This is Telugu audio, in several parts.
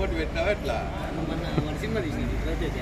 పోటీ పెట్టినావా ఎట్లా మొన్న మన సినిమా తీసినాడు రవితేజ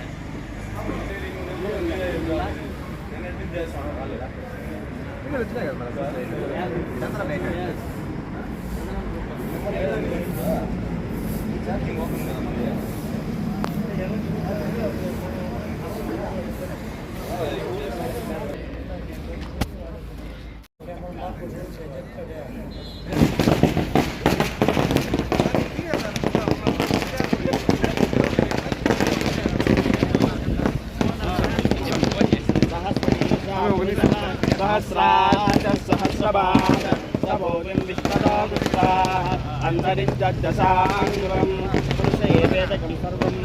సహస్రాచ సహస్రపాద సభోజం విశ్వదాగుప్తాః అంతరిజ్జసాంగురం పురుషేవేదకం సర్వం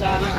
సహ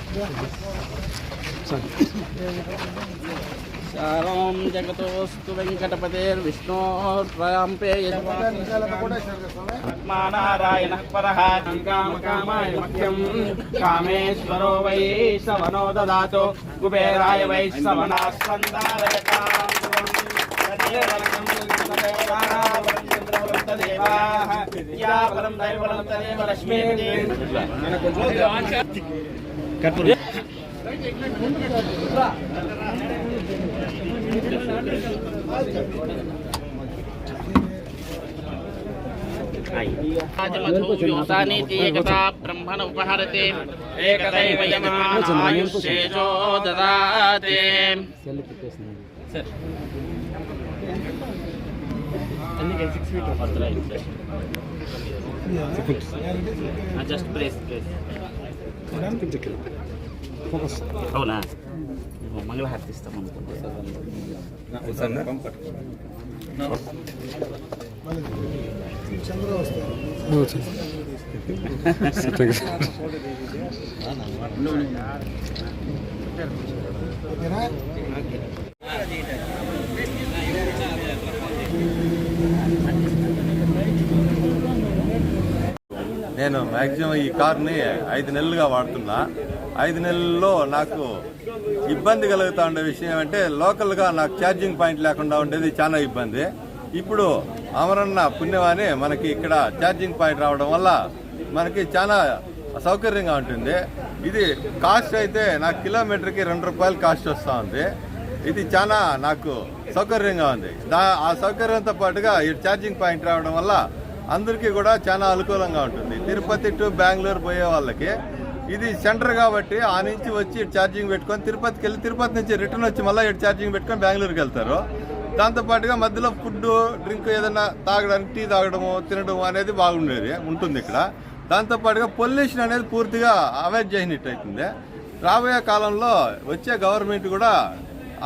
సర్వం జగతోస్తు వెంకటపతిర్విష్ణోర్ప్రయాంపే ఆత్మానారాయణ పరః కామకామాయ మఖ్యం. కామేశ్వరో వై సవనో దదాతు. కుబేరాయ వై దైవలం एकता ब्रह्मण उपहरते एकदैव यमायुष्येजो ददाते। जस्ट प्रेस प्रेस అవునా మంగళహారతి ఇస్తాం అనుకుంటున్నాను నేను మ్యాక్సిమం ఈ కార్ని ఐదు నెలలుగా వాడుతున్నా. ఐదు నెలల్లో నాకు ఇబ్బంది కలుగుతూ ఉండే విషయం అంటే లోకల్గా నాకు ఛార్జింగ్ పాయింట్ లేకుండా ఉండేది చాలా ఇబ్బంది. ఇప్పుడు అమరన్న పుణ్యమాని మనకి ఇక్కడ ఛార్జింగ్ పాయింట్ రావడం వల్ల మనకి చాలా సౌకర్యంగా ఉంటుంది. ఇది కాస్ట్ అయితే నాకు కిలోమీటర్కి రెండు రూపాయలు కాస్ట్ వస్తూ ఉంది. ఇది చాలా నాకు సౌకర్యంగా ఉంది. దా ఆ సౌకర్యంతో పాటుగా ఈ ఛార్జింగ్ పాయింట్ రావడం వల్ల అందరికీ కూడా చాలా అనుకూలంగా ఉంటుంది. తిరుపతి టు బెంగళూరు పోయే వాళ్ళకి ఇది సెంటర్ కాబట్టి ఆ నుంచి వచ్చి ఇటు ఛార్జింగ్ పెట్టుకొని తిరుపతికి వెళ్ళి తిరుపతి నుంచి రిటర్న్ వచ్చి మళ్ళీ ఇటు ఛార్జింగ్ పెట్టుకొని బెంగళూరుకి వెళ్తారు. దాంతోపాటుగా మధ్యలో ఫుడ్ డ్రింక్ ఏదైనా తాగడానికి టీ తాగడము తినడము అనేది బాగుండేది ఉంటుంది ఇక్కడ. దాంతోపాటుగా పొల్యూషన్ అనేది పూర్తిగా అవాయిడ్ చేసినట్టు అవుతుంది రాబోయే కాలంలో వచ్చే గవర్నమెంట్ కూడా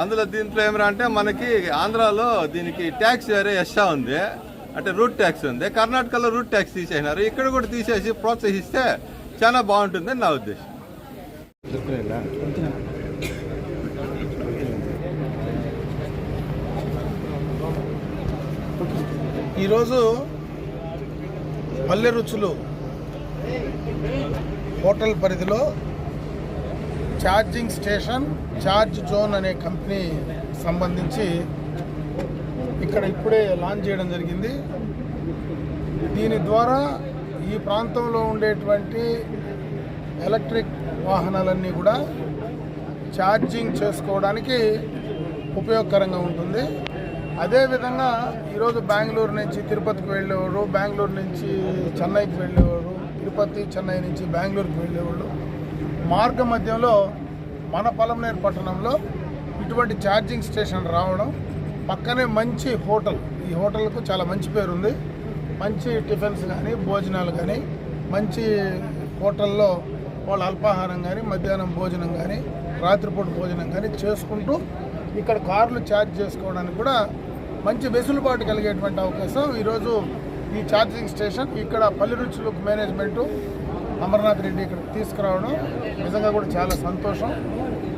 అందులో దీంట్లో ఏమరా అంటే మనకి ఆంధ్రాలో దీనికి ట్యాక్స్ వేరే ఎస్సా ఉంది. అంటే రూట్ ట్యాక్స్ ఉంది. కర్ణాటకలో రూట్ ట్యాక్స్ తీసేసినారు. ఇక్కడ కూడా తీసేసి ప్రోత్సహిస్తే చాలా బాగుంటుందని నా ఉద్దేశం. ఈరోజు పల్లె రుచులు హోటల్ పరిధిలో ఛార్జింగ్ స్టేషన్ ఛార్జ్ జోన్ అనే కంపెనీ సంబంధించి ఇక్కడ ఇప్పుడే లాంచ్ చేయడం జరిగింది. దీని ద్వారా ఈ ప్రాంతంలో ఉండేటువంటి ఎలక్ట్రిక్ వాహనాలన్నీ కూడా ఛార్జింగ్ చేసుకోవడానికి ఉపయోగకరంగా ఉంటుంది. అదేవిధంగా ఈరోజు బెంగళూరు నుంచి తిరుపతికి వెళ్ళేవారు బెంగళూరు నుంచి చెన్నైకి వెళ్ళేవారు తిరుపతి చెన్నై నుంచి బెంగళూరుకి వెళ్ళేవాళ్ళు మార్గ మధ్యంలో మన పలమనేరు పట్టణంలో ఇటువంటి ఛార్జింగ్ స్టేషన్ రావడం పక్కనే మంచి హోటల్. ఈ హోటల్కు చాలా మంచి పేరు ఉంది మంచి టిఫిన్స్ కానీ భోజనాలు కానీ మంచి హోటల్లో వాళ్ళ అల్పాహారం కానీ మధ్యాహ్నం భోజనం కానీ రాత్రిపూట భోజనం కానీ చేసుకుంటూ ఇక్కడ కార్లు ఛార్జ్ చేసుకోవడానికి కూడా మంచి వెసులుబాటు కలిగేటువంటి అవకాశం. ఈరోజు ఈ ఛార్జింగ్ స్టేషన్ ఇక్కడ పల్లె రుచులు మేనేజ్మెంటు అమర్నాథ్ రెడ్డి ఇక్కడ తీసుకురావడం నిజంగా కూడా చాలా సంతోషం.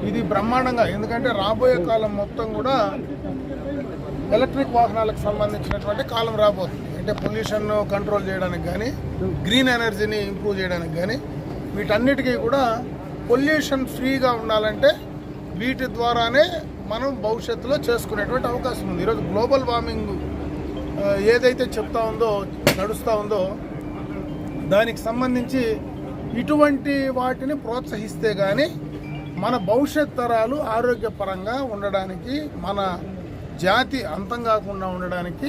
ఇది బ్రహ్మాండంగా ఎందుకంటే రాబోయే కాలం మొత్తం కూడా ఎలక్ట్రిక్ వాహనాలకు సంబంధించినటువంటి కాలం రాబోతుంది. అంటే పొల్యూషన్ కంట్రోల్ చేయడానికి కానీ గ్రీన్ ఎనర్జీని ఇంప్రూవ్ చేయడానికి కానీ వీటన్నిటికీ కూడా పొల్యూషన్ ఫ్రీగా ఉండాలంటే వీటి ద్వారానే మనం భవిష్యత్తులో చేసుకునేటువంటి అవకాశం ఉంది. ఈరోజు గ్లోబల్ వార్మింగ్ ఏదైతే చెప్తా ఉందో నడుస్తూ ఉందో దానికి సంబంధించి ఇటువంటి వాటిని ప్రోత్సహిస్తే కానీ మన భవిష్యత్ తరాలు ఆరోగ్యపరంగా ఉండడానికి మన జాతి అంతం కాకుండా ఉండడానికి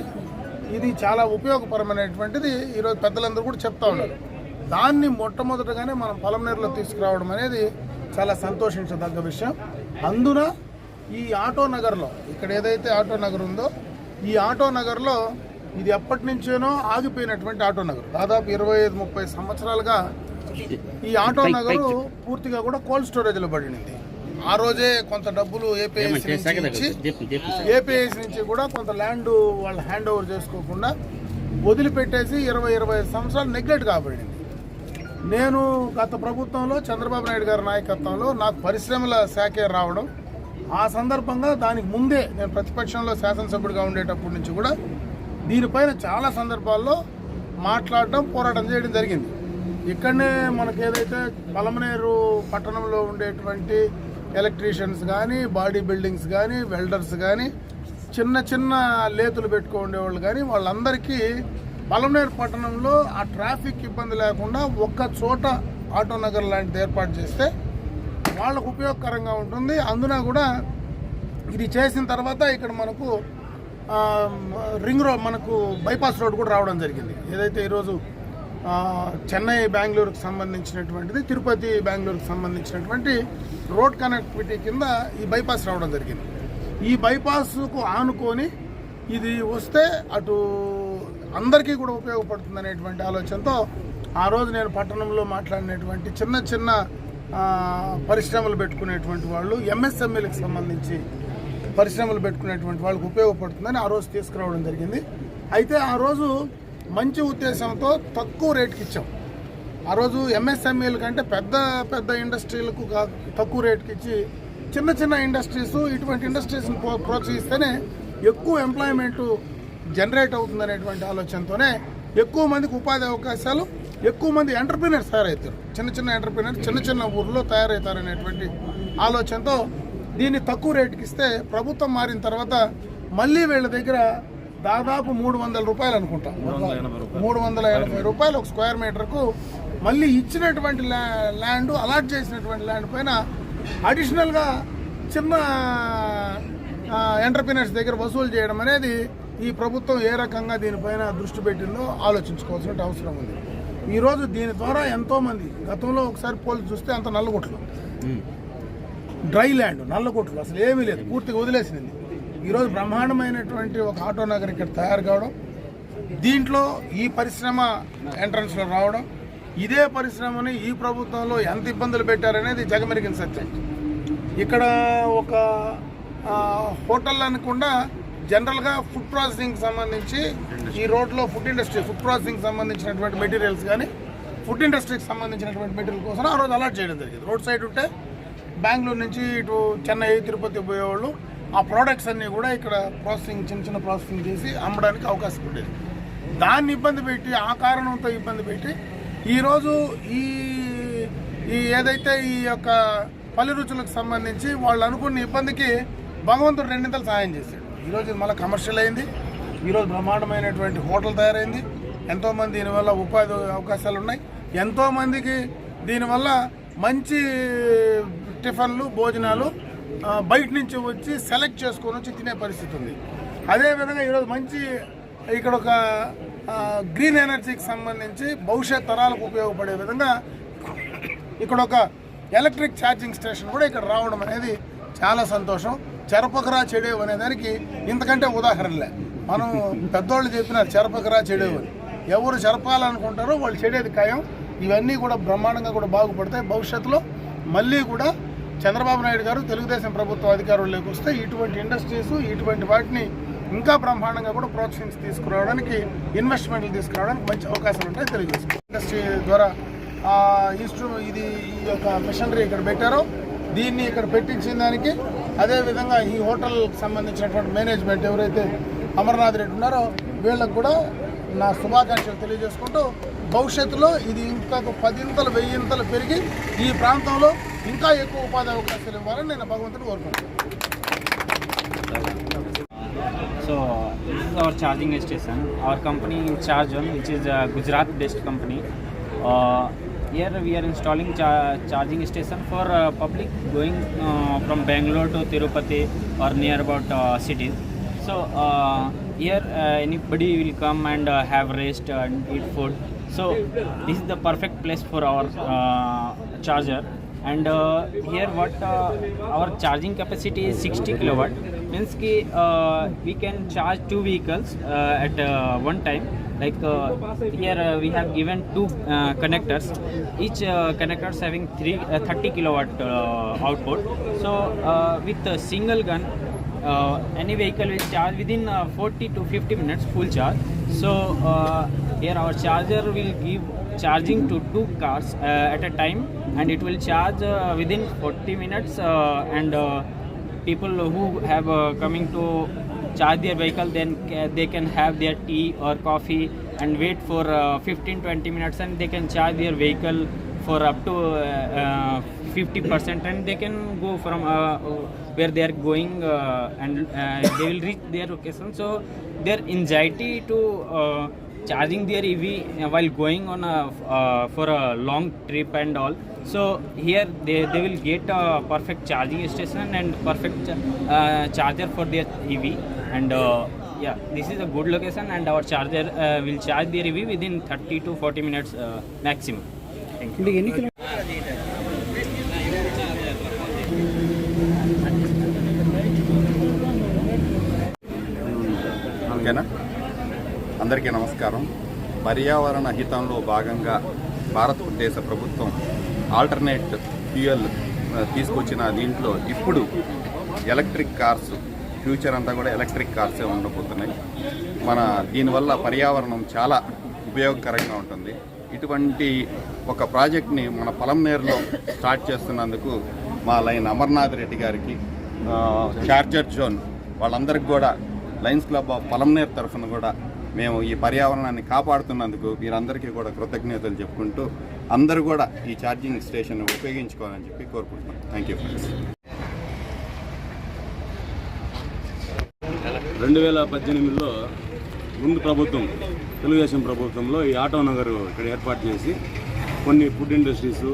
ఇది చాలా ఉపయోగపరమైనటువంటిది ఈరోజు పెద్దలందరూ కూడా చెప్తా ఉన్నారు. దాన్ని మొట్టమొదటగానే మనం పొలంనేరులో తీసుకురావడం అనేది చాలా సంతోషించదగ్గ విషయం. అందున ఈ ఆటో నగర్లో ఇక్కడ ఏదైతే ఆటో నగర్ ఉందో ఈ ఆటో నగర్లో ఇది ఎప్పటి నుంచేనో ఆగిపోయినటువంటి ఆటో నగర్. దాదాపు ఇరవై ఐదు ముప్పై సంవత్సరాలుగా ఈ ఆటో నగరు పూర్తిగా కూడా కోల్డ్ స్టోరేజ్లో పడింది. ఆ రోజే కొంత డబ్బులు ఏపీఎస్ నుంచి నుంచి కూడా కొంత ల్యాండ్ వాళ్ళు హ్యాండ్ ఓవర్ చేసుకోకుండా వదిలిపెట్టేసి ఇరవై ఇరవై ఐదు సంవత్సరాలు నెగ్లెక్ట్ కాబడింది. నేను గత ప్రభుత్వంలో చంద్రబాబు నాయుడు గారి నాయకత్వంలో నాకు పరిశ్రమల శాఖే రావడం ఆ సందర్భంగా దానికి ముందే నేను ప్రతిపక్షంలో శాసనసభ్యుడిగా ఉండేటప్పటి నుంచి కూడా దీనిపైన చాలా సందర్భాల్లో మాట్లాడడం పోరాటం చేయడం జరిగింది. ఇక్కడనే మనకి ఏదైతే పలమనేరు పట్టణంలో ఉండేటువంటి ఎలక్ట్రీషియన్స్ కానీ బాడీ బిల్డింగ్స్ కానీ వెల్డర్స్ కానీ చిన్న చిన్న లేతులు పెట్టుకో ఉండేవాళ్ళు కానీ వాళ్ళందరికీ పలమనేరు పట్టణంలో ఆ ట్రాఫిక్ ఇబ్బంది లేకుండా ఒక్క చోట ఆటో నగర్ లాంటిది ఏర్పాటు చేస్తే వాళ్ళకు ఉపయోగకరంగా ఉంటుంది. అందున కూడా ఇది చేసిన తర్వాత ఇక్కడ మనకు రింగ్ రోడ్ మనకు బైపాస్ రోడ్ కూడా రావడం జరిగింది. ఏదైతే ఈరోజు చెన్నై బెంగళూరుకు సంబంధించినటువంటిది తిరుపతి బెంగళూరుకు సంబంధించినటువంటి రోడ్ కనెక్టివిటీ కింద ఈ బైపాస్ రావడం జరిగింది. ఈ బైపాస్కు ఆనుకొని ఇది వస్తే అటు అందరికీ కూడా ఉపయోగపడుతుంది అనేటువంటి ఆలోచనతో ఆ రోజు నేను పట్టణంలో మాట్లాడినటువంటి చిన్న చిన్న పరిశ్రమలు పెట్టుకునేటువంటి వాళ్ళు ఎంఎస్ఎంఈలకు సంబంధించి పరిశ్రమలు పెట్టుకునేటువంటి వాళ్ళకు ఉపయోగపడుతుందని ఆ రోజు తీసుకురావడం జరిగింది. అయితే ఆ రోజు మంచి ఉద్దేశంతో తక్కువ రేట్కి ఇచ్చాం. ఆ రోజు ఎంఎస్ఎంఈల కంటే పెద్ద పెద్ద ఇండస్ట్రీలకు తక్కువ రేటుకి ఇచ్చి చిన్న చిన్న ఇండస్ట్రీస్ ఇటువంటి ఇండస్ట్రీస్ని ప్రో- ప్రోత్సహిస్తేనే ఎక్కువ ఎంప్లాయ్మెంట్ జనరేట్ అవుతుందనేటువంటి ఆలోచనతోనే ఎక్కువ మందికి ఉపాధి అవకాశాలు ఎక్కువ మంది ఎంటర్ప్రీనర్స్ తయారవుతారు చిన్న చిన్న ఎంటర్ప్రీనర్స్ చిన్న చిన్న ఊర్లో తయారవుతారు అనేటువంటి ఆలోచనతో దీన్ని తక్కువ రేటుకి ఇస్తే ప్రభుత్వం మారిన తర్వాత మళ్ళీ వీళ్ళ దగ్గర దాదాపు మూడు వందల రూపాయలు అనుకుంటా. మూడు వందల ఎనభై రూపాయలు. ఒక స్క్వేర్ మీటర్కు మళ్ళీ ఇచ్చినటువంటి ల్యా- ల్యాండ్ అలాట్ చేసినటువంటి ల్యాండ్ పైన అడిషనల్గా చిన్న ఎంటర్ప్రీనర్స్ దగ్గర వసూలు చేయడం అనేది ఈ ప్రభుత్వం ఏ రకంగా దీనిపైన దృష్టి పెట్టిందో ఆలోచించుకోవాల్సిన అవసరం ఉంది. ఈరోజు దీని ద్వారా ఎంతోమంది గతంలో ఒకసారి పోల్చి చూస్తే అంత నల్లగొట్లు. డ్రై ల్యాండ్ నల్లగొట్లు అసలు ఏమీ లేదు పూర్తిగా వదిలేసింది. ఈరోజు బ్రహ్మాండమైనటువంటి ఒక ఆటో నగర్ ఇక్కడ తయారు కావడం దీంట్లో ఈ పరిశ్రమ ఎంట్రన్స్లో రావడం ఇదే పరిశ్రమని ఈ ప్రభుత్వంలో ఎంత ఇబ్బందులు పెట్టారనేది జగమెరిగిన సత్యం. ఇక్కడ ఒక హోటల్ అనకుండా జనరల్గా ఫుడ్ ప్రాసెసింగ్కి సంబంధించి ఈ రోడ్లో ఫుడ్ ఇండస్ట్రీ ఫుడ్ ప్రాసెసింగ్ సంబంధించినటువంటి మెటీరియల్స్ కానీ ఫుడ్ ఇండస్ట్రీకి సంబంధించినటువంటి మెటీరియల్ కోసం ఆ రోజు అలాట్ చేయడం జరిగింది. రోడ్ సైడ్ ఉంటే బెంగళూరు నుంచి ఇటు చెన్నై తిరుపతి పోయేవాళ్ళు. ఆ ప్రోడక్ట్స్ అన్నీ కూడా ఇక్కడ ప్రాసెసింగ్ చిన్న చిన్న ప్రాసెసింగ్ చేసి అమ్మడానికి అవకాశం ఉండేది. దాన్ని ఇబ్బంది పెట్టి ఆ కారణంతో ఇబ్బంది పెట్టి ఈరోజు ఈ ఈ ఏదైతే ఈ యొక్క పల్లె రుచులకు సంబంధించి వాళ్ళు అనుకున్న ఇబ్బందికి భగవంతుడు రెండింతలు సహాయం చేశాడు. ఈరోజు మళ్ళీ కమర్షియల్ అయింది. ఈరోజు బ్రహ్మాండమైనటువంటి హోటల్ తయారైంది. ఎంతోమంది దీనివల్ల ఉపాధి అవకాశాలు ఉన్నాయి. ఎంతోమందికి దీనివల్ల మంచి టిఫన్లు భోజనాలు బయట నుంచి వచ్చి సెలెక్ట్ చేసుకొని వచ్చి తినే పరిస్థితి ఉంది. అదేవిధంగా ఈరోజు మంచి ఇక్కడ ఒక గ్రీన్ ఎనర్జీకి సంబంధించి భవిష్యత్ తరాలకు ఉపయోగపడే విధంగా ఇక్కడ ఒక ఎలక్ట్రిక్ ఛార్జింగ్ స్టేషన్ కూడా ఇక్కడ రావడం అనేది చాలా సంతోషం. చెరపకరా చెడేవు అనే దానికి ఇంతకంటే ఉదాహరణలే. మనం పెద్దోళ్ళు చెప్పినారు చెరపకరా చెడేవు అని. ఎవరు చెరపాలనుకుంటారో వాళ్ళు చెడేది ఖాయం. ఇవన్నీ కూడా బ్రహ్మాండంగా కూడా బాగుపడతాయి. భవిష్యత్తులో మళ్ళీ కూడా చంద్రబాబు నాయుడు గారు తెలుగుదేశం ప్రభుత్వ అధికారుల్లోకి వస్తే ఇటువంటి ఇండస్ట్రీస్ ఇటువంటి వాటిని ఇంకా బ్రహ్మాండంగా కూడా ప్రోత్సహించి తీసుకురావడానికి ఇన్వెస్ట్మెంట్లు తీసుకురావడానికి మంచి అవకాశాలు ఉంటాయి తెలుగుదేశం ఇండస్ట్రీ ద్వారా ఆ, ఇది ఈ యొక్క మిషనరీ ఇక్కడ పెట్టారో. దీన్ని ఇక్కడ పెట్టించిన దానికి అదేవిధంగా ఈ హోటల్కి సంబంధించినటువంటి మేనేజ్మెంట్ ఎవరైతే అమర్నాథ్ రెడ్డి ఉన్నారో వీళ్ళకు కూడా నా శుభాకాంక్షలు తెలియజేసుకుంటూ భవిష్యత్తులో ఇది ఇంకా పదింతలు వెయ్యింతలు పెరిగి ఈ ప్రాంతంలో ఇంకా ఎక్కువ ఉపాధి అవకాశాలు ఇవ్వాలని నేను భగవంతుని కోరుకుంటున్నాను So this is our charging station. Our company in Chargon, which is a Gujarat-based company. Uh, here we are installing cha- charging station for uh, public going uh, from Bangalore to Tirupati or near about uh, cities. So uh, here uh, anybody will come and uh, have rest and eat food. So this is the perfect place for our uh, charger. And uh, here what uh, our charging capacity is 60 kilowatt. Means ki, uh, we can charge two vehicles uh, at uh, one time. Like uh, here we have given two connectors. Each connectors having three uh, 30 kilowatt output. So with a single gun any vehicle will charge within uh, 40 to 50 minutes full charge. So here our charger will give charging to two cars uh, at a time and it will charge uh, within 40 minutes uh, and people who have coming to charge their vehicle then they can have their tea or coffee and wait for uh, 15 20 minutes and they can charge their vehicle for up to uh, uh, 50% and they can go from where they are going and they will reach their location. So their anxiety to charging their EV while going on a uh, for a long trip and all. So here they, they will get a perfect charging station and perfect uh, charger for their EV and uh, yeah this is a good location and our charger uh, will charge their EV within 30 to 40 minutes uh, maximum. Thank you. అందరికీ నమస్కారం. పర్యావరణ హితంలో భాగంగా భారతదేశ ప్రభుత్వం ఆల్టర్నేట్ ఫ్యూయల్ తీసుకొచ్చిన దీంట్లో ఇప్పుడు ఎలక్ట్రిక్ కార్స్ ఫ్యూచర్ అంతా కూడా ఎలక్ట్రిక్ కార్సే ఉండబోతున్నాయి. మన దీనివల్ల పర్యావరణం చాలా ఉపయోగకరంగా ఉంటుంది. ఇటువంటి ఒక ప్రాజెక్ట్ని మన పొలంనేరులో స్టార్ట్ చేస్తున్నందుకు మా లైన్ అమర్నాథ్ రెడ్డి గారికి చార్జర్ జోన్ వాళ్ళందరికీ కూడా లయన్స్ క్లబ్ ఆఫ్ పొలంనేరు తరఫున కూడా మేము ఈ పర్యావరణాన్ని కాపాడుతున్నందుకు మీరందరికీ కూడా కృతజ్ఞతలు చెప్పుకుంటూ అందరూ కూడా ఈ ఛార్జింగ్ స్టేషన్ ఉపయోగించుకోవాలని చెప్పి కోరుకుంటున్నాం. థ్యాంక్ యూ ఫ్రెండ్స్ రెండు వేల పద్దెనిమిదిలో ముందు ప్రభుత్వం తెలుగుదేశం ప్రభుత్వంలో ఈ ఆటో నగర్ ఇక్కడ ఏర్పాటు చేసి కొన్ని ఫుడ్ ఇండస్ట్రీస్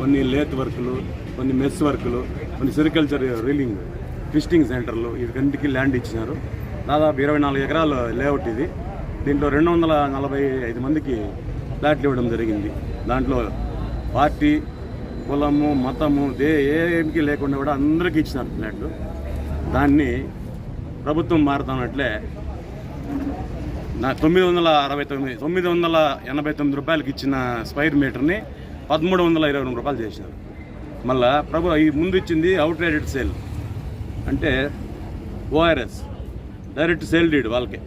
కొన్ని లేత్ వర్కులు కొన్ని మెస్ వర్కులు కొన్ని సెరికల్చర్ రీలింగ్ ఫిస్టింగ్ సెంటర్లు వీటికంటికి ల్యాండ్ ఇచ్చినారు. దాదాపు ఇరవై నాలుగు ఎకరాల లేఅవుట్ ఇది. దీంట్లో రెండు వందల నలభై ఐదు మందికి ఫ్లాట్లు ఇవ్వడం జరిగింది. దాంట్లో పార్టీ కులము మతము దే ఏమికి లేకుండా కూడా అందరికీ ఇచ్చినారు ఫ్లాట్లు దాన్ని ప్రభుత్వం మారుతున్నట్లే నా తొమ్మిది వందల అరవై తొమ్మిది తొమ్మిది వందల ఎనభై తొమ్మిది రూపాయలకి ఇచ్చిన స్క్వైర్ మీటర్ని పదమూడు వందల ఇరవై రెండు రూపాయలు చేసినారు. మళ్ళా ప్రభు ఈ ముందు ఇచ్చింది అవుట్ రేటెడ్ సేల్. అంటే ఓఆర్ఎస్ డైరెక్ట్ సేల్ డీడ్ వాళ్ళకే.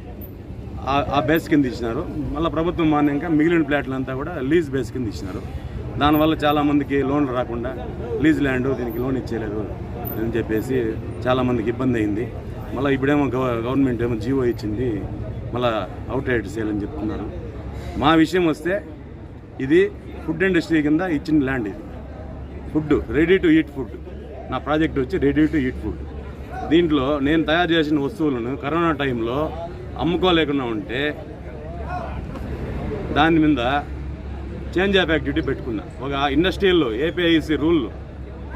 ఆ- ఆ బేస్ కింద ఇచ్చినారు. మళ్ళీ ప్రభుత్వం మాన్యంగా మిగిలిన ప్లాట్లంతా కూడా లీజ్ బేస్ కింద ఇచ్చినారు. దానివల్ల చాలామందికి లోన్లు రాకుండా లీజ్ ల్యాండ్ దీనికి లోన్ ఇచ్చేయలేదు అని చెప్పేసి చాలామందికి ఇబ్బంది అయింది. మళ్ళీ ఇప్పుడేమో గవ గవర్నమెంట్ ఏమో జీవో ఇచ్చింది. మళ్ళీ అవుట్ రైట్ సేల్ అని చెప్తున్నారు. మా విషయం వస్తే ఇది ఫుడ్ ఇండస్ట్రీ కింద ఇచ్చిన ల్యాండ్ ఇది. Food ready to eat food నా ప్రాజెక్ట్ వచ్చి రెడీ టు ఈట్ ఫుడ్ దీంట్లో నేను తయారు చేసిన వస్తువులను కరోనా టైంలో అమ్ముకోలేకుండా ఉంటే దాని మీద చేంజ్ ఆఫ్ యాక్టివిటీ పెట్టుకున్నా. ఒక ఇండస్ట్రియల్లో ఏపీఐసి రూల్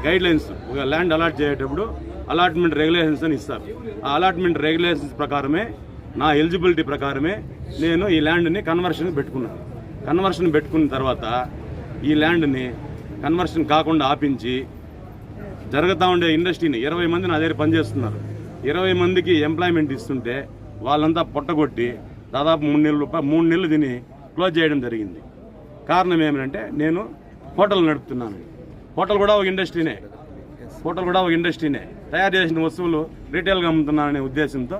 గైడ్ లైన్స్ ఒక ల్యాండ్ అలాట్ చేసేటప్పుడు అలాట్మెంట్ రెగ్యులేషన్స్ అని ఇస్తారు. ఆ అలాట్మెంట్ రెగ్యులేషన్స్ ప్రకారమే నా ఎలిజిబిలిటీ ప్రకారమే నేను ఈ ల్యాండ్ని కన్వర్షన్ పెట్టుకున్నాను కన్వర్షన్ పెట్టుకున్న తర్వాత ఈ ల్యాండ్ని కన్వర్షన్ కాకుండా ఆపించి జరుగుతూ ఉండే ఇండస్ట్రీని ఇరవై మంది నా దగ్గర పనిచేస్తున్నారు. ఇరవై మందికి ఎంప్లాయ్మెంట్ ఇస్తుంటే వాళ్ళంతా పొట్టగొట్టి దాదాపు మూడు నెలలు మూడు నెలలు దీన్ని క్లోజ్ చేయడం జరిగింది. కారణం ఏమిటంటే నేను హోటల్ నడుపుతున్నాను. హోటల్ కూడా ఒక ఇండస్ట్రీనే. హోటల్ కూడా ఒక ఇండస్ట్రీనే. తయారు చేసిన వస్తువులు రీటైల్గా అమ్ముతున్నాననే ఉద్దేశంతో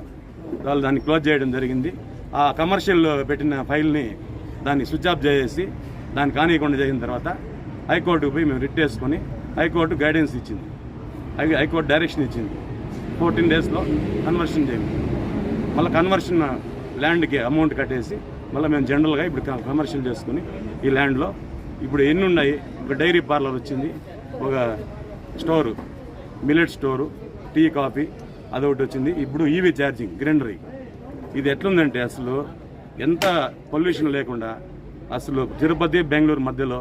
వాళ్ళు దాన్ని క్లోజ్ చేయడం జరిగింది. ఆ కమర్షియల్ పెట్టిన ఫైల్ని దాన్ని స్విచ్ ఆఫ్ చేసేసి దాన్ని కానియకుండా చేసిన తర్వాత హైకోర్టుకు పోయి మేము రిట్ వేసుకొని హైకోర్టు గైడెన్స్ ఇచ్చింది. హైకోర్టు డైరెక్షన్ ఇచ్చింది. ఫోర్టీన్ డేస్లో కన్వర్షన్ చేయండి మళ్ళీ కన్వర్షన్ ల్యాండ్కి అమౌంట్ కట్టేసి మళ్ళీ మేము జనరల్గా ఇప్పుడు కమర్షియల్ చేసుకుని ఈ ల్యాండ్లో ఇప్పుడు ఎన్ని ఉన్నాయి? ఒక డైరీ పార్లర్ వచ్చింది ఒక store millet store tea coffee అదొకటి వచ్చింది. ఇప్పుడు ఈవీ ఛార్జింగ్ గ్రైండరీ ఇది ఎట్లుందంటే అసలు ఎంత పొల్యూషన్ లేకుండా అసలు తిరుపతి బెంగళూరు మధ్యలో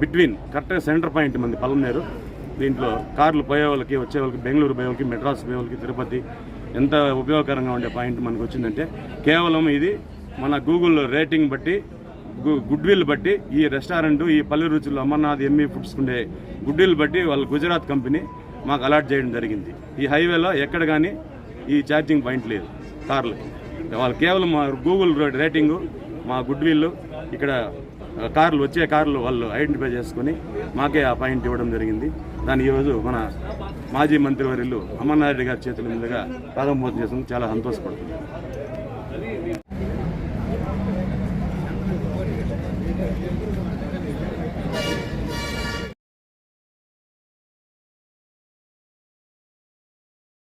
బిట్వీన్ కరెక్ట్గా సెంటర్ పాయింట్ మంది పలమనేరు దీంట్లో కార్లు పోయే వాళ్ళకి వచ్చే వాళ్ళకి బెంగళూరు పోయే వాళ్ళకి మెడ్రాస్ పోయే వాళ్ళకి తిరుపతి ఎంత ఉపయోగకరంగా ఉండే పాయింట్ మనకు వచ్చిందంటే కేవలం ఇది మన గూగుల్ రేటింగ్ బట్టి గు- గుడ్ విల్ బట్టి ఈ రెస్టారెంట్ ఈ పల్లె రుచులు అమర్నాథ్ ఎమ్మి ఫుడ్స్ ఉండే గుడ్ విల్ బట్టి వాళ్ళు గుజరాత్ కంపెనీ మాకు అలాట్ చేయడం జరిగింది. ఈ హైవేలో ఎక్కడ కానీ ఈ ఛార్జింగ్ పాయింట్ లేదు కార్లు. వాళ్ళు కేవలం మా గూగుల్ రేటింగు మా గుడ్ విల్ ఇక్కడ కార్లు వచ్చే కార్లు వాళ్ళు ఐడెంటిఫై చేసుకొని మాకే ఆ పాయింట్ ఇవ్వడం జరిగింది. దాన్ని ఈరోజు మన మాజీ మంత్రివర్యులు అమర్నాథ్ రెడ్డి గారి చేతుల మీదుగా ప్రారంభోత్సవం చేసినందుకు చాలా సంతోషపడుతుంది